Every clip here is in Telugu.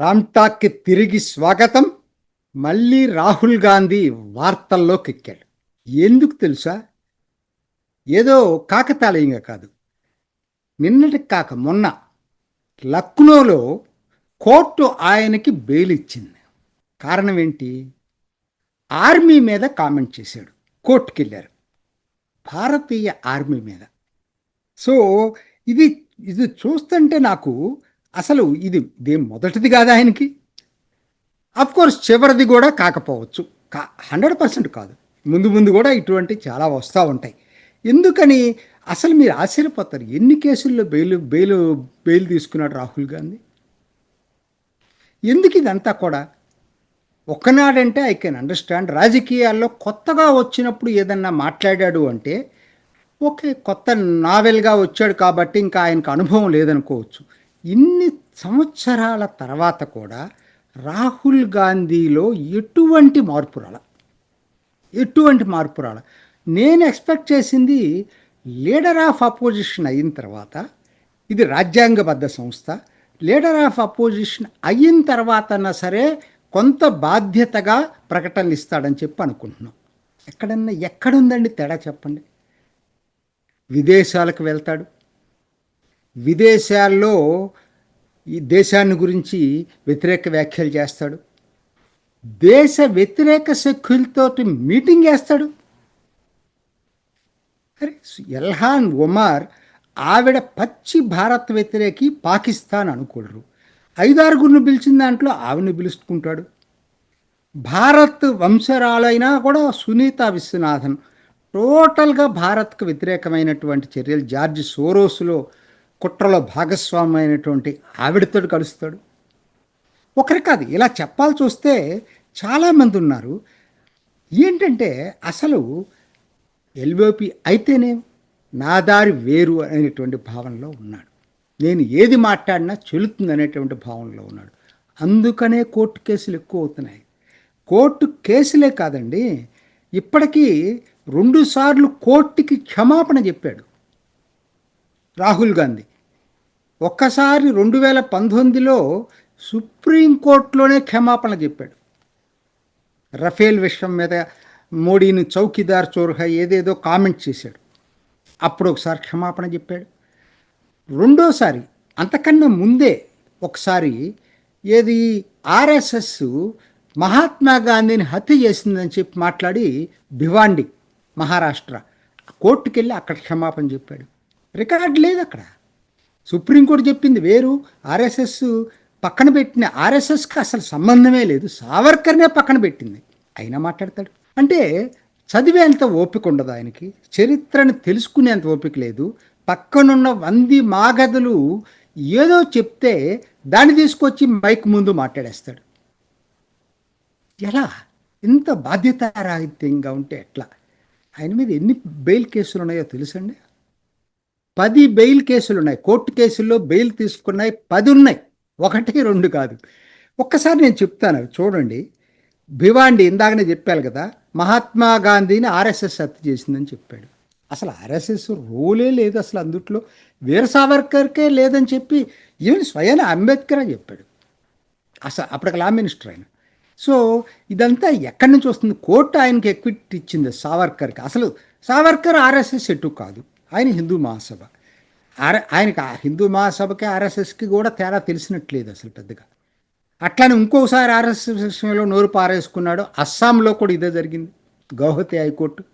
రామ్టాక్కి తిరిగి స్వాగతం. మళ్ళీ రాహుల్ గాంధీ వార్తల్లోకి ఎక్కాడు ఎందుకు తెలుసా? ఏదో కాకతాళీయంగా కాదు. నిన్నటి కాక మొన్న లక్నోలో కోర్టు ఆయనకి బెయిల్ ఇచ్చింది. కారణం ఏంటి? ఆర్మీ మీద కామెంట్ చేశాడు. కోర్టుకి వెళ్ళారు భారతీయ ఆర్మీ మీద. సో ఇది ఇది చూస్తుంటే నాకు అసలు ఇది దేం మొదటిది కాదు ఆయనకి? కోర్స్ చివరిది కూడా కాకపోవచ్చు. కా హండ్రెడ్ పర్సెంట్ కాదు. ముందు ముందు కూడా ఇటువంటి చాలా వస్తూ ఉంటాయి. ఎందుకని అసలు మీరు ఆశ్చర్యపోతారు? ఎన్ని కేసుల్లో బెయిల్ బెయిల్ బెయిల్ తీసుకున్నాడు రాహుల్ గాంధీ? ఎందుకు ఇదంతా కూడా? ఒక్కనాడంటే ఐ కెన్ అండర్స్టాండ్ రాజకీయాల్లో కొత్తగా వచ్చినప్పుడు ఏదన్నా మాట్లాడాడు అంటే ఓకే కొత్త నావెల్గా వచ్చాడు కాబట్టి ఇంకా ఆయనకు అనుభవం లేదనుకోవచ్చు. ఇన్ని సంవత్సరాల తర్వాత కూడా రాహుల్ గాంధీలో ఎటువంటి మార్పు రాల? ఎటువంటి మార్పు రాల? నేను ఎక్స్పెక్ట్ చేసింది లీడర్ ఆఫ్ అపోజిషన్ అయిన తర్వాత ఇది రాజ్యాంగబద్ధ సంస్థ లీడర్ ఆఫ్ అపోజిషన్ అయిన తర్వాతన్నా సరే కొంత బాధ్యతగా ప్రకటనలు ఇస్తాడని చెప్పి అనుకుంటున్నాం. ఎక్కడన్నా ఎక్కడుందండి తేడా చెప్పండి? విదేశాలకు వెళ్తాడు విదేశాల్లో ఈ దేశాన్ని గురించి వ్యతిరేక వ్యాఖ్యలు చేస్తాడు. దేశ వ్యతిరేక శక్తులతో మీటింగ్ చేస్తాడు. అరే ఎల్హాన్ ఒమార్ ఆవిడ పచ్చి భారత్ వ్యతిరేకి పాకిస్తాన్ అనుకోడరు ఐదారుగురిని పిలిచిన దాంట్లో ఆవిడని పిలుచుకుంటాడు. భారత్ వంశరాలైనా కూడా సునీత విశ్వనాథన్ టోటల్గా భారత్కు వ్యతిరేకమైనటువంటి చర్యలు జార్జ్ సోరోస్లో కుట్రలో భాగస్వామైనటువంటి ఆవిడతో కలుస్తాడు. ఒకరి కాదు ఇలా చెప్పాల్సి వస్తే చాలామంది ఉన్నారు. ఏంటంటే అసలు ఎల్ఓపి అయితేనే నా దారి వేరు అనేటువంటి భావనలో ఉన్నాడు. నేను ఏది మాట్లాడినా చెల్లుతుంది అనేటువంటి భావనలో ఉన్నాడు. అందుకనే కోర్టు కేసులు ఎక్కువ అవుతున్నాయి. కోర్టు కేసులే కాదండి ఇప్పటికీ రెండుసార్లు కోర్టుకి క్షమాపణ చెప్పాడు రాహుల్ గాంధీ. ఒక్కసారి రెండు వేల పంతొమ్మిదిలో సుప్రీంకోర్టులోనే క్షమాపణ చెప్పాడు. రఫేల్ విషయం మీద మోడీని చౌకీదార్ చోరుగా ఏదేదో కామెంట్ చేశాడు. అప్పుడు ఒకసారి క్షమాపణ చెప్పాడు. రెండోసారి అంతకన్నా ముందే ఒకసారి ఏది ఆర్ఎస్ఎస్ మహాత్మా గాంధీని హత్య చేసిందని చెప్పి మాట్లాడి భివాండి మహారాష్ట్ర కోర్టుకెళ్ళి అక్కడ క్షమాపణ చెప్పాడు. రికార్డు లేదు అక్కడ. సుప్రీంకోర్టు చెప్పింది వేరు. ఆర్ఎస్ఎస్ పక్కన పెట్టిన ఆర్ఎస్ఎస్కి అసలు సంబంధమే లేదు. సావర్కర్నే పక్కన పెట్టింది. అయినా మాట్లాడతాడు. అంటే చదివేంత ఓపిక ఉండదు ఆయనకి. చరిత్రను తెలుసుకునేంత ఓపిక లేదు. పక్కనున్న వంది మాగదులు ఏదో చెప్తే దాన్ని తీసుకొచ్చి మైక్ ముందు మాట్లాడేస్తాడు. ఎలా? ఇంత బాధ్యతారాహిత్యంగా ఉంటే ఎట్లా? ఆయన మీద ఎన్ని బెయిల్ కేసులు ఉన్నాయో తెలుసండి? పది బెయిల్ కేసులు ఉన్నాయి కోర్టు కేసుల్లో బెయిల్ తీసుకున్నాయి. పది ఉన్నాయి ఒకటి రెండు కాదు. ఒక్కసారి నేను చెప్తాను. చూడండి. భివాండి ఇందాకనే చెప్పాను కదా. మహాత్మా గాంధీని ఆర్ఎస్ఎస్ హత్య చేసిందని చెప్పాడు. అసలు ఆర్ఎస్ఎస్ రోలే లేదు అసలు అందుట్లో. వీర సావర్కర్కే లేదని చెప్పి ఈవెన్ స్వయాన అంబేద్కర్ అని చెప్పాడు. అసలు అప్పటికి లా మినిస్టర్ ఆయన. సో ఇదంతా ఎక్కడి నుంచి వస్తుంది? కోర్టు ఆయనకి ఎక్విట్ ఇచ్చింది సావర్కర్కి. అసలు సావర్కర్ ఆర్ఎస్ఎస్ ఎటు కాదు. ఆయన హిందూ మహాసభ. ఆర్ ఆయనకి ఆ హిందూ మహాసభకి ఆర్ఎస్ఎస్కి కూడా తేడా తెలిసినట్లేదు అసలు పెద్దగా. అట్లానే ఇంకోసారి ఆర్ఎస్ఎస్ విషయంలో నోరు పారేసుకున్నాడు. అస్సాంలో కూడా ఇదే జరిగింది. Guwahati high court.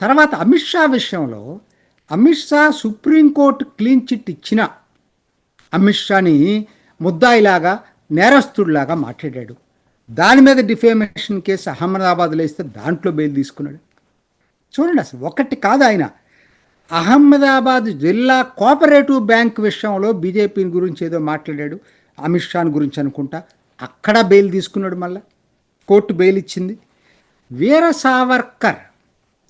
తర్వాత అమిత్ షా విషయంలో Amit Shah supreme court clean chit ఇచ్చిన అమిత్ షాని ముద్దాయిలాగా నేరస్తుడిలాగా మాట్లాడాడు. దాని మీద డిఫేమేషన్ కేసు అహ్మదాబాద్లో ఇస్తే దాంట్లో బెయిల్ తీసుకున్నాడు. చూడండి అసలు ఒకటి కాదు ఆయన. అహ్మదాబాద్ జిల్లా కోఆపరేటివ్ బ్యాంక్ విషయంలో బీజేపీ గురించి ఏదో మాట్లాడాడు. అమిత్ షాన్ గురించి అనుకుంటా. అక్కడ బెయిల్ తీసుకున్నాడు మళ్ళా. కోర్టు బెయిల్ ఇచ్చింది. వీర సావర్కర్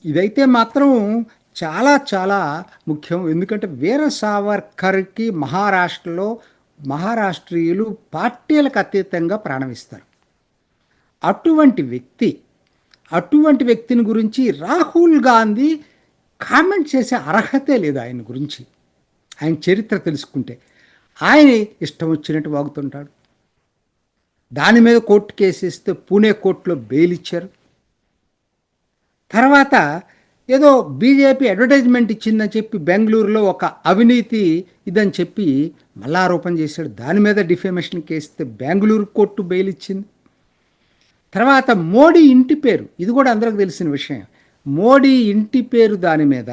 ఇదైతే మాత్రం చాలా చాలా ముఖ్యం. ఎందుకంటే వీర సావర్కర్కి మహారాష్ట్రలో మహారాష్ట్రీయులు పార్టీలకు అతీతంగా ప్రాణమిస్తారు అటువంటి వ్యక్తి అటువంటి వ్యక్తిని గురించి రాహుల్ గాంధీ కామెంట్ చేసే అర్హతే లేదు ఆయన గురించి. ఆయన చరిత్ర తెలుసుకుంటే. ఆయన ఇష్టం వచ్చినట్టు వాగుతుంటాడు. దాని మీద కోర్టు కేసేస్తే ఇస్తే పూణే కోర్టులో బెయిల్ ఇచ్చారు. తర్వాత ఏదో బీజేపీ అడ్వర్టైజ్మెంట్ ఇచ్చిందని చెప్పి బెంగళూరులో ఒక అవినీతి ఇదని చెప్పి మళ్ళా ఆరోపణ చేశాడు. దాని మీద డిఫేమేషన్ కేస్తే బెంగళూరు కోర్టు బెయిల్ ఇచ్చింది. తర్వాత మోడీ ఇంటి పేరు. ఇది కూడా అందరికి తెలిసిన విషయం. మోడీ ఇంటి పేరు దాని మీద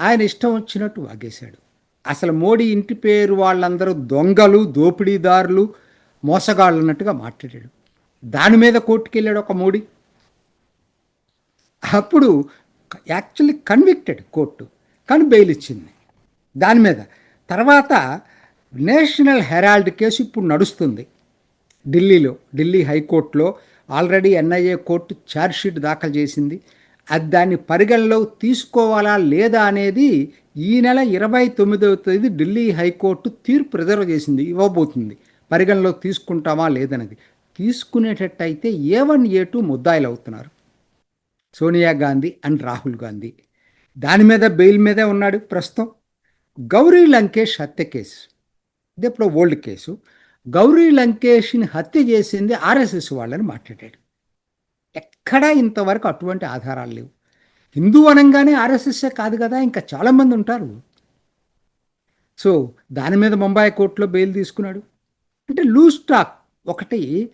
ఆయన ఇష్టం వచ్చినట్టు వాగేశాడు. అసలు మోడీ ఇంటి పేరు వాళ్ళందరూ దొంగలు దోపిడీదారులు మోసగాళ్ళు అన్నట్టుగా మాట్లాడాడు. దాని మీద కోర్టుకెళ్ళాడు ఒక మోడీ. అప్పుడు యాక్చువల్లీ కన్విక్టెడ్ కోర్టు కానీ బెయిల్ ఇచ్చింది. దాని మీద. తర్వాత నేషనల్ హెరాల్డ్ కేసు ఇప్పుడు నడుస్తుంది. ఢిల్లీలో ఢిల్లీ హైకోర్టులో ఆల్రెడీ ఎన్ఐఏ కోర్టు ఛార్జ్షీట్ దాఖలు చేసింది. అది దాన్ని పరిగణలో తీసుకోవాలా లేదా అనేది ఈ నెల ఇరవై తొమ్మిదవ తేదీ ఢిల్లీ హైకోర్టు తీర్పు రిజర్వ్ చేసింది ఇవ్వబోతుంది. పరిగణలో తీసుకుంటామా లేదనేది తీసుకునేటట్టయితే ఏ వన్ ఏ టూ ముద్దాయిలు అవుతున్నారు సోనియా గాంధీ అండ్ రాహుల్ గాంధీ. దాని మీద బెయిల్ మీదే ఉన్నాడు ప్రస్తుతం. గౌరీ లంకేష్ హత్య కేసు. ఇది ఎప్పుడో ఓల్డ్ కేసు. గౌరీ లంకేష్ని హత్య చేసింది ఆర్ఎస్ఎస్ వాళ్ళని మాట్లాడాడు. ఎక్కడా ఇంతవరకు అటువంటి ఆధారాలు లేవు. హిందూ అనంగానే ఆర్ఎస్ఎస్ కాదు కదా ఇంకా చాలామంది ఉంటారు. సో దాని మీద ముంబాయి కోర్టులో బెయిల్ తీసుకున్నాడు. అంటే లూజ్ టాక్. ఒకటి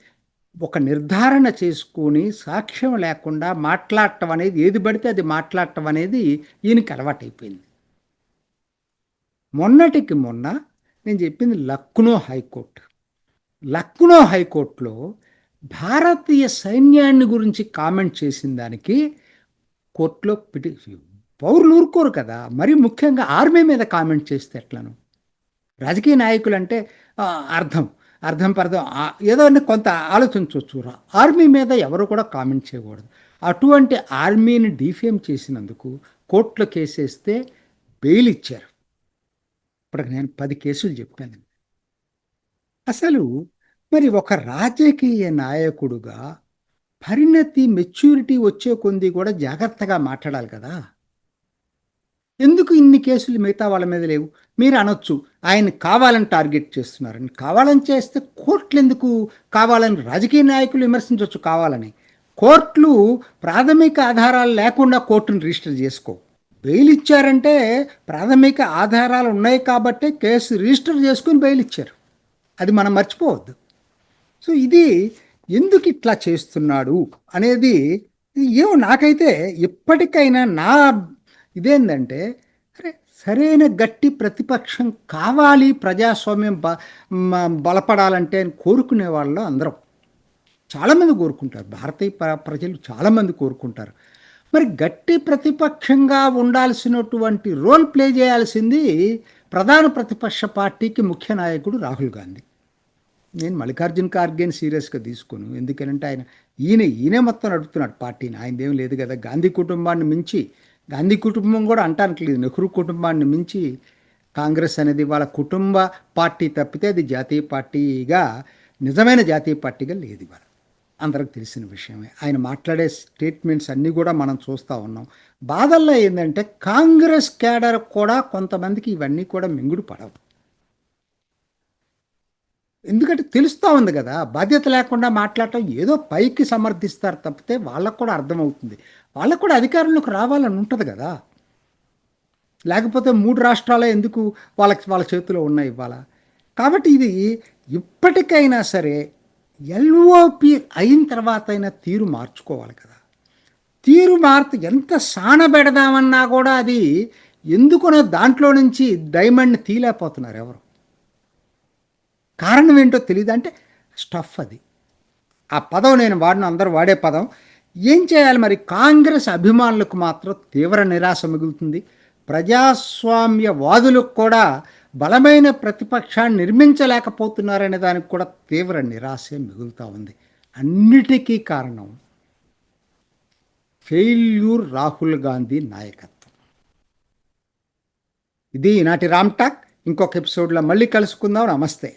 ఒక నిర్ధారణ చేసుకొని సాక్ష్యం లేకుండా మాట్లాడటం అనేది ఏది పడితే అది మాట్లాడటం అనేది ఈయనకి అలవాటైపోయింది. మొన్నటికి మొన్న నేను చెప్పింది లక్నో హైకోర్టు. లక్నో హైకోర్టులో భారతీయ సైన్యాన్ని గురించి కామెంట్ చేసిన దానికి కోర్టులో పిటి పౌరులు ఊరుకోరు కదా. మరి ముఖ్యంగా ఆర్మీ మీద కామెంట్ చేస్తే ఎట్లను? రాజకీయ నాయకులు అంటే అర్థం అర్థం పర్థం ఏదో కొంత ఆలోచించవచ్చు. ఆర్మీ మీద ఎవరు కూడా కామెంట్ చేయకూడదు. అటువంటి ఆర్మీని డిఫేమ్ చేసినందుకు కోర్టులో కేసేస్తే బెయిల్ ఇచ్చారు. ఇప్పటికి నేను పది కేసులు చెప్పాను. అసలు మరి ఒక రాజకీయ నాయకుడుగా పరిణతి మెచ్యూరిటీ వచ్చే కొంది కూడా జాగ్రత్తగా మాట్లాడాలి కదా. ఎందుకు ఇన్ని కేసులు మిగతా వాళ్ళ మీద లేవు? మీరు అనొచ్చు ఆయన కావాలని టార్గెట్ చేస్తున్నారని కావాలని చేస్తే కోర్టులు ఎందుకు కావాలని రాజకీయ నాయకులు విమర్శించవచ్చు కావాలని. కోర్టులు ప్రాథమిక ఆధారాలు లేకుండా కోర్టును రిజిస్టర్ చేసుకో. బెయిల్ ఇచ్చారంటే ప్రాథమిక ఆధారాలు ఉన్నాయి కాబట్టే కేసు రిజిస్టర్ చేసుకుని బెయిల్ ఇచ్చారు. అది మనం మర్చిపోవద్దు. సో ఇది ఎందుకు ఇట్లా చేస్తున్నాడు అనేది ఏమో నాకైతే ఎప్పటికైనా నా ఇదేంటంటే అరే సరైన గట్టి ప్రతిపక్షం కావాలి ప్రజాస్వామ్యం బ బలపడాలంటే అని కోరుకునే వాళ్ళు అందరం. చాలామంది కోరుకుంటారు. భారతీయ ప్ర- ప్రజలు చాలామంది కోరుకుంటారు. మరి గట్టి ప్రతిపక్షంగా ఉండాల్సినటువంటి రోల్ ప్లే చేయాల్సింది ప్రధాన ప్రతిపక్ష పార్టీకి ముఖ్య నాయకుడు రాహుల్ గాంధీ. నేను మల్లికార్జున ఖార్గేని సీరియస్గా తీసుకోను. ఎందుకంటే ఆయన ఈయన ఈయనే మొత్తం నడుపుతున్నాడు పార్టీని. ఆయనదేం లేదు కదా. గాంధీ కుటుంబాన్ని మించి గాంధీ కుటుంబం కూడా అంటానికి లేదు. నెహ్రూ కుటుంబాన్ని మించి కాంగ్రెస్ అనేది వాళ్ళ కుటుంబ పార్టీ తప్పితే అది జాతీయ పార్టీగా నిజమైన జాతీయ పార్టీగా లేదు ఇవాళ. అందరికి తెలిసిన విషయమే. ఆయన మాట్లాడే స్టేట్మెంట్స్ అన్నీ కూడా మనం చూస్తూ ఉన్నాం. బాధల్లో ఏంటంటే కాంగ్రెస్ కేడర్ కూడా కొంతమందికి ఇవన్నీ కూడా మింగుడు పడవు. ఎందుకంటే తెలుస్తూ ఉంది కదా బాధ్యత లేకుండా మాట్లాడటం ఏదో పైకి సమర్థిస్తారు తప్పితే వాళ్ళకు కూడా అర్థమవుతుంది. వాళ్ళకు కూడా అధికారంలోకి రావాలని ఉంటుంది కదా. లేకపోతే మూడు రాష్ట్రాలే ఎందుకు వాళ్ళకి వాళ్ళ చేతిలో ఉన్నాయి ఇవాళ. కాబట్టి ఇది ఇప్పటికైనా సరే ఎల్ఓపి అయిన తర్వాత అయినా తీరు మార్చుకోవాలి కదా. తీరు మార్పు ఎంత సానబెడదామన్నా కూడా అది ఎందుకునో దాంట్లో నుంచి డైమండ్ని తీలేకపోతున్నారు ఎవరు. కారణం ఏంటో తెలియదు అంటే స్టఫ్ అది. ఆ పదం నేను వాడిన అందరూ వాడే పదం. ఏం చేయాలి మరి? కాంగ్రెస్ అభిమానులకు మాత్రం తీవ్ర నిరాశ మిగులుతుంది. ప్రజాస్వామ్య వాదులకు కూడా బలమైన ప్రతిపక్షాన్ని నిర్మించలేకపోతున్నారనే దానికి కూడా తీవ్ర నిరాశ మిగులుతూ ఉంది. అన్నిటికీ కారణం ఫెయిల్యూర్ రాహుల్ గాంధీ నాయకత్వం. ఇది ఈనాటి రామ్ టాక్. ఇంకొక ఎపిసోడ్లో మళ్ళీ కలుసుకుందాం. నమస్తే.